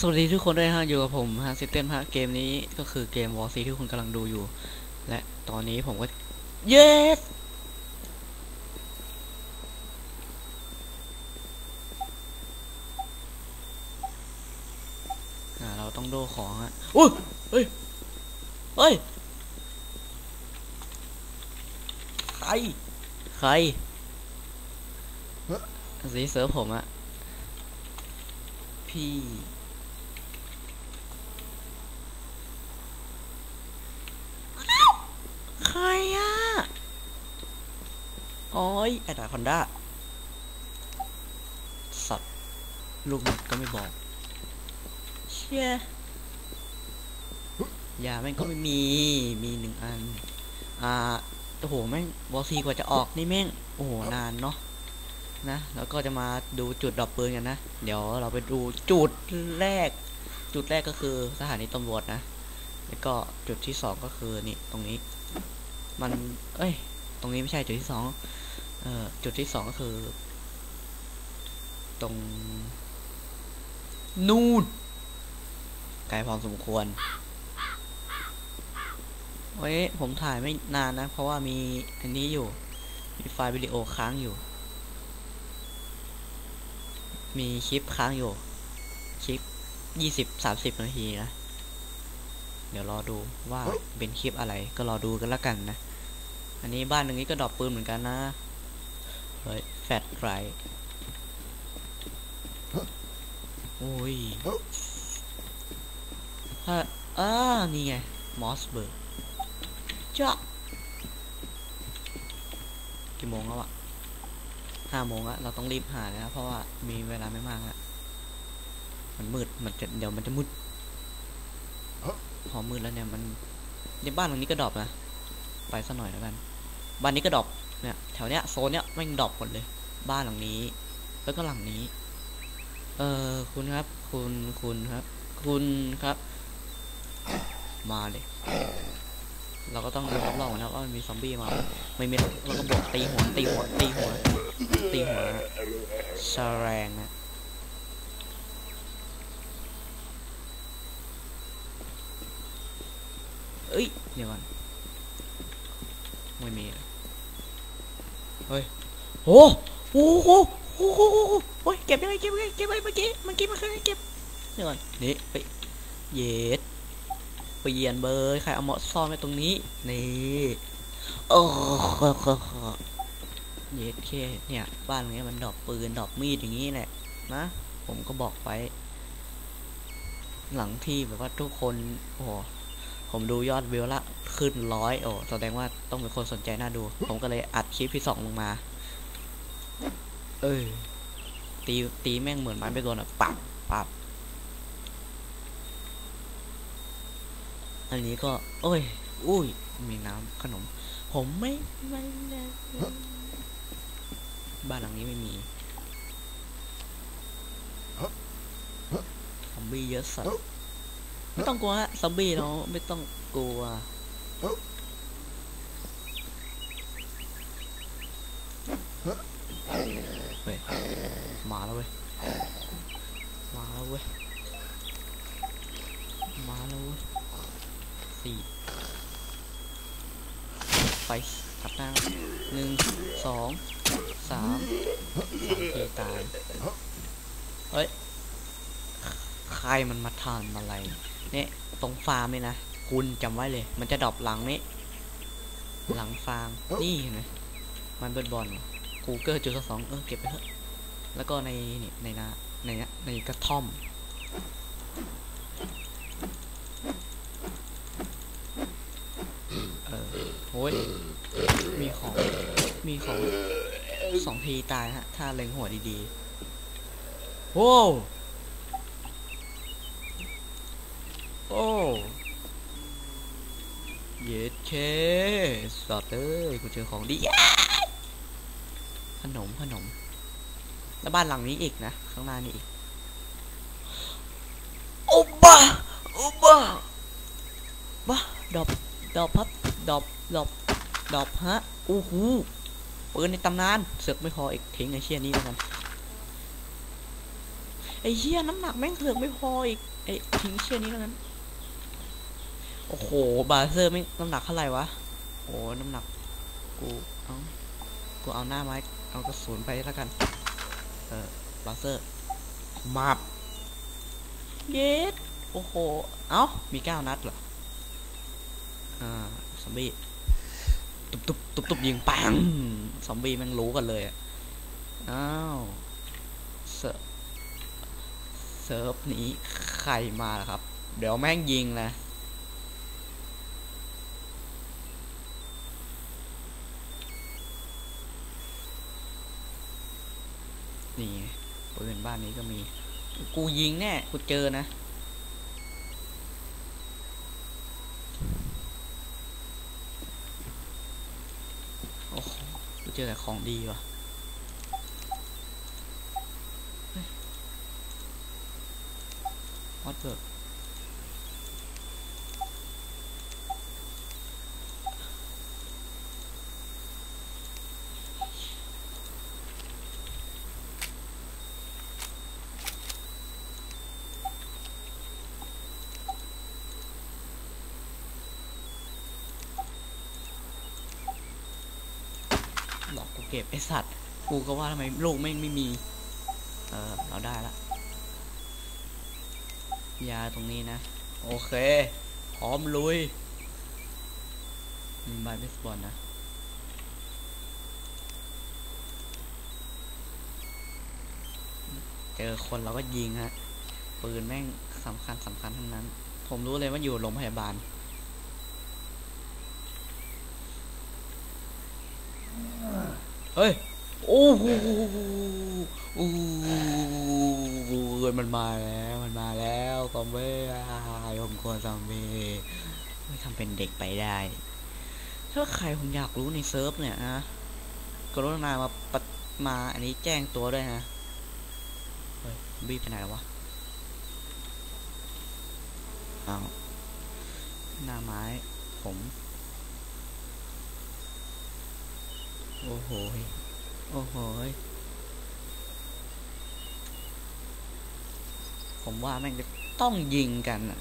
สวัสดีทุกคนด้วยฮะอยู่กับผมฮะซิสเต็มฮะเกมนี้ก็คือเกมวอร์ซีที่คุณกำลังดูอยู่ และตอนนี้ผมก็เยสอ่าเราต้องโดของฮะอุ้ยเฮ้ยเฮ้ยใครใครสีเสือผมอะพี่ ใครอะโอ้ยไอ้ดาคอนด้าสัตว์ลูกก็ไม่บอก เชี่ยยาแม่งก็ไม่มี มีหนึ่งอัน อ่าโอ้โหแม่งบอซีกว่าจะออกนี่แม่ง โอ้โห นานเนาะ นะ แล้วก็จะมาดูจุดดรอปปืนกันนะ เดี๋ยวเราไปดูจุดแรก จุดแรกก็คือสถานีตำรวจนะ แล้วก็จุดที่สองก็คือนี่ตรงนี้ มัน เอ้ย ตรงนี้ไม่ใช่จุดที่สองเอ่อจุดที่สองก็คือ ตรง นู่นไกลพอสมควรเว้ยผมถ่ายไม่นานนะ เพราะว่ามีอันนี้อยู่ มีไฟล์วิดีโอค้างอยู่ มีคลิปค้างอยู่ คลิปยี่สิบสามสิบนาทีนะ เดี๋ยวรอดูว่าเป็นคลิปอะไรก็รอดูกันละกันนะ อันนี้บ้านหนึ่งนี้ก็ดรอปปืนเหมือนกันนะ เฮ้ย แฟดไรโอ้ยฮะอ่านี่ไง มอสเบิร์กจ้ากี่โมงแล้วอะห้าโมงอะเราต้องรีบหาเลยนะเพราะว่ามีเวลาไม่มากอะมันมืด มันจะเดี๋ยวมันจะมืดพอมืดแล้วเนี่ยมันในบ้านหลังนี้ก็ดรอปนะ ไปสักหน่อยแล้วกัน บ้านนี้ก็ดรอปเนี่ยแถวเนี้ยโซนเนี้ยไม่งดรอปหมดเลย บ้านหลังนี้ แล้วก็หลังนี้ เออคุณครับ คุณคุณครับ คุณครับ มาเลย เราก็ต้องดูรอบๆนะว่ามันมีซอมบี้มาไม่มีเราก็บอกตีหัวตีหัวตีหัวตีหัวชาแรงนะเอ้ยเดี๋ยวก่อนไม่มีเลย เฮ้ยโอ้โหโอ้โหโอ้โหโอ้โหโอ้ยเก็บยังไงเก็บยังไงเก็บไว้เมื่อกี้เมื่อกี้มันเคยเก็บเดี๋ยวก่อนนี่ไปเย็ดเปลี่ยนเบอร์ใครเอาหมาซ่อนไว้ตรงนี้นี่โอ้เย็ดเคเนี่ยบ้านหลังนี้มันดอกปืนดอกมีดอย่างนี้แหละนะผมก็บอกไป หลังที่แบบว่าทุกคนโอ้โหผมดูยอดวิวละ ขึ้นร้อยโอ้แสดงว่าต้องเป็นคนสนใจน่าดู ผมก็เลยอัดคลิปที่สองลงมา เออตีตีแม่งเหมือนไม้ไปโดนอะปับปับอันนี้ก็ โอ้ย อุ้ย มีน้ำขนม ผมไม่ไม่บ้านหลังนี้ไม่มีซอมบี้เยอะสัสไม่ต้องกลัวฮะซอมบี้เราไม่ต้องกลัว เฮ้ยมาแล้วเว้ย มาแล้วเว้ย มาแล้วเว้ยสี่ไปตัดหน้าหนึ่งสองสามสามทีตาย เฮ้ย ใครมันมาทานอะไร เนี่ย ตรงฟาร์มเลยนะ คุณจำไว้เลย มันจะดรอปหลังนี้ หลังฟาร์ม นี่เห็นไหมมันเป็นบอลกูเกอร์จุดสองเออเก็บไปเถอะ แล้วก็ในนี่ในนาในเนี้ยในกระท่อม เออโอ้ยมีของ มีของสองทีตายฮะ ถ้าเล็งหัวดีๆโว้วโอ้ เย็ดเคสอดเลยกูเจอของดีขนมขนม แล้วบ้านหลังนี้อีกนะ ข้างหน้านี่อีกโอ้บ้าโอ้บ้าบ้าดอบดอบพับดอบดอบดอบฮะอู้หูปืนในตำนานเสือกไม่พออีกทิ้งไอ้เชี่ยนี้แล้วกันไอ้เหี้ยน้ำหนักแม่งเถือกไม่พออีกไอ้ทิ้งเชี่ยนี้แล้วกัน โอ้โห บาเซอร์ไม่น้ำหนักเท่าไหร่วะโอ้น้ำหนัก กูเอากูเอาหน้าไม้ เอากระสุนไปแล้วกัน เออบาเซอร์ มาบเย็ดโอ้โห เอ้า มีเก้านัดเหรอ อ่า ซอมบี้ ตุบตุบตุบตุบยิงปัง ซอมบี้แม่งรู้กันเลยอะอ้าวเซิร์ฟเซิร์ฟนี้ใครมาล่ะครับ เดี๋ยวแม่งยิงนะ นี่ปืนบ้านนี้ก็มี กูยิงแน่กูเจอนะโอ้โหกูเจอแต่ของดีว่ะวัดเบิร์ก เก็บไอสัตว์ กูก็ว่าทำไมโลกไม่งไม่มี เออเราได้ละ ยาตรงนี้นะ โอเค พร้อมลุย มีไม้เบสบอลนะเจอคนเราก็ยิงฮะ ปืนแม่งสำคัญสำคัญทั้งนั้น ผมรู้เลยว่าอยู่โรงพยาบาล เฮ้ย โอ้โหโอ้มันมาแล้ว มันมาแล้วซอมบี้ผมกลัวซอมบี้ไม่ทำเป็นเด็กไปได้ ถ้าใครผมอยากรู้ในเซิร์ฟเนี่ยนะกรุณามาปะมาอันนี้แจ้งตัวด้วยนะเฮ้ยบี้ไปไหนแล้ววะอ้าวหน้าไม้ผม โอ้โหยโอ้โหยผมว่าแม่งจะต้องยิงกันอะ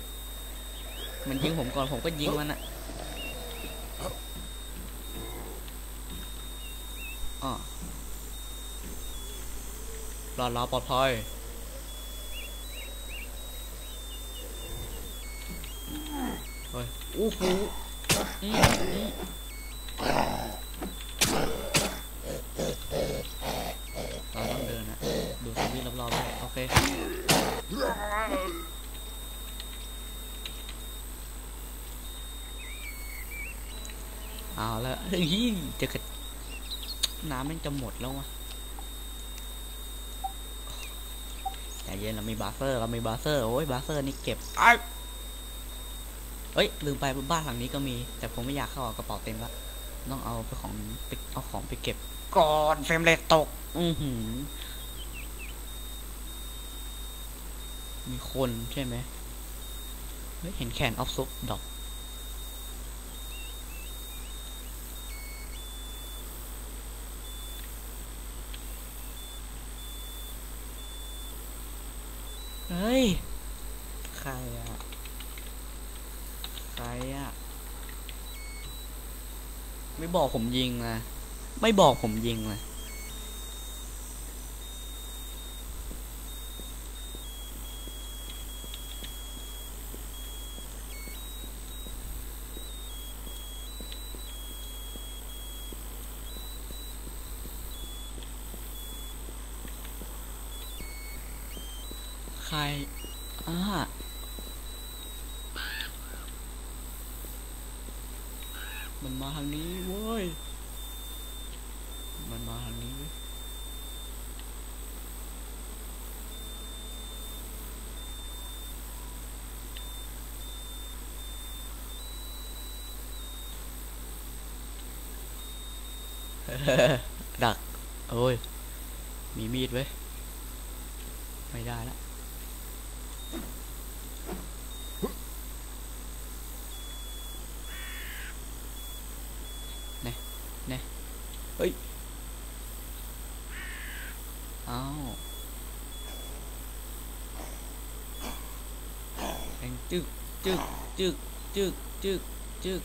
มันยิงผมก่อนผมก็ยิงมันอะอ๋อรอดรอปลอดภัยเฮ้ยโอ้โหอืมอืมเราต้องเดินนะดูซอมบี้รอบๆด้วยโอเค เอาละเฮ้ยจะกระน้ำมันจะหมดแล้ววะใจเย็นเรามีบาเซอร์เรามีบาเซอร์ โอ้ยบาเซอร์นี่เก็บอ้ายเอ้ยลืมไปบ้านหลังนี้ก็มี แต่ผมไม่อยากเข้าเอากระเป๋าเต็มละต้องเอาไปของไปเอาของไปเก็บ ก่อนเฟรมเรทตก อือหือ มีคนใช่ไหมเฮ้ยเห็นแคนออฟซุปดอก เฮ้ย ใครอะใครอะไม่ บอกผมยิงนะ ไม่บอกผมยิงเลยใครอ่า มันมาทางนี้เว้ย มันมาทางนี้เว้ยดัก โอ้ย มีมีดเว้ยไม่ได้ละ เนี่ยเนี่ย เฮ้ยเอ้าจึกจึกจึกจึกจึกจึก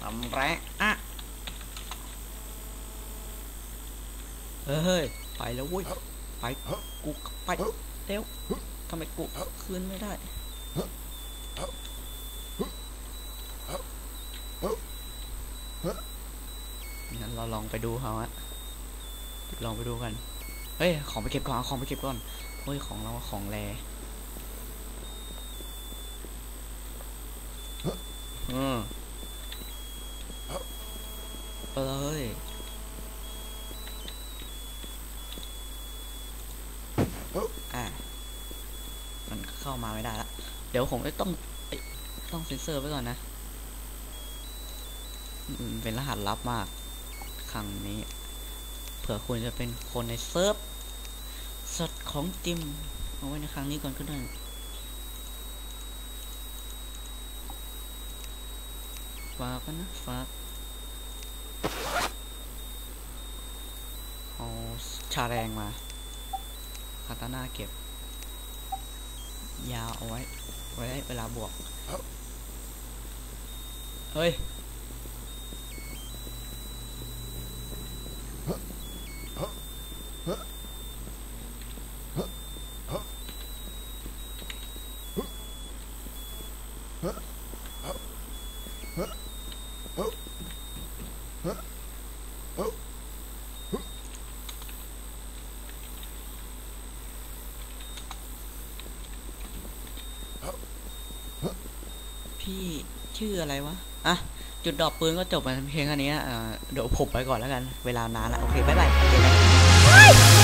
ทำแรงอะเฮ้ย ไปแล้วเว้ย ไป กูไปเร็วทำไมกูคืนไม่ได้ งั้นเราลองไปดูเขาอะลองไปดูกัน เฮ้ย ของไปเก็บก่อนของไปเก็บก่อน เฮ้ย ของเราของแรอืมไปเลยอะมันเข้ามาไม่ได้ละ ดี๋ยวผมต้องต้องเซ็นเซอร์ไว้ก่อนนะเป็นรหัสลับมาก ครั้งนี้ เผื่อคุณจะเป็นคนในเซิร์ฟสดของจิม เอาไว้ในครั้งนี้ก่อนก็ได้ฝากกันนะฝากเอาชาแรงมาคาตาน่าเก็บ ยาวเอาไว้ ไว้ได้เวลาบวก เฮ้ย พี่ ชื่ออะไรวะ อะ จุดดรอปปืนก็จบไปเพียงแค่นี้เดี๋ยวผมไปก่อนแล้วกัน เวลานานละโอเค บ๊ายบาย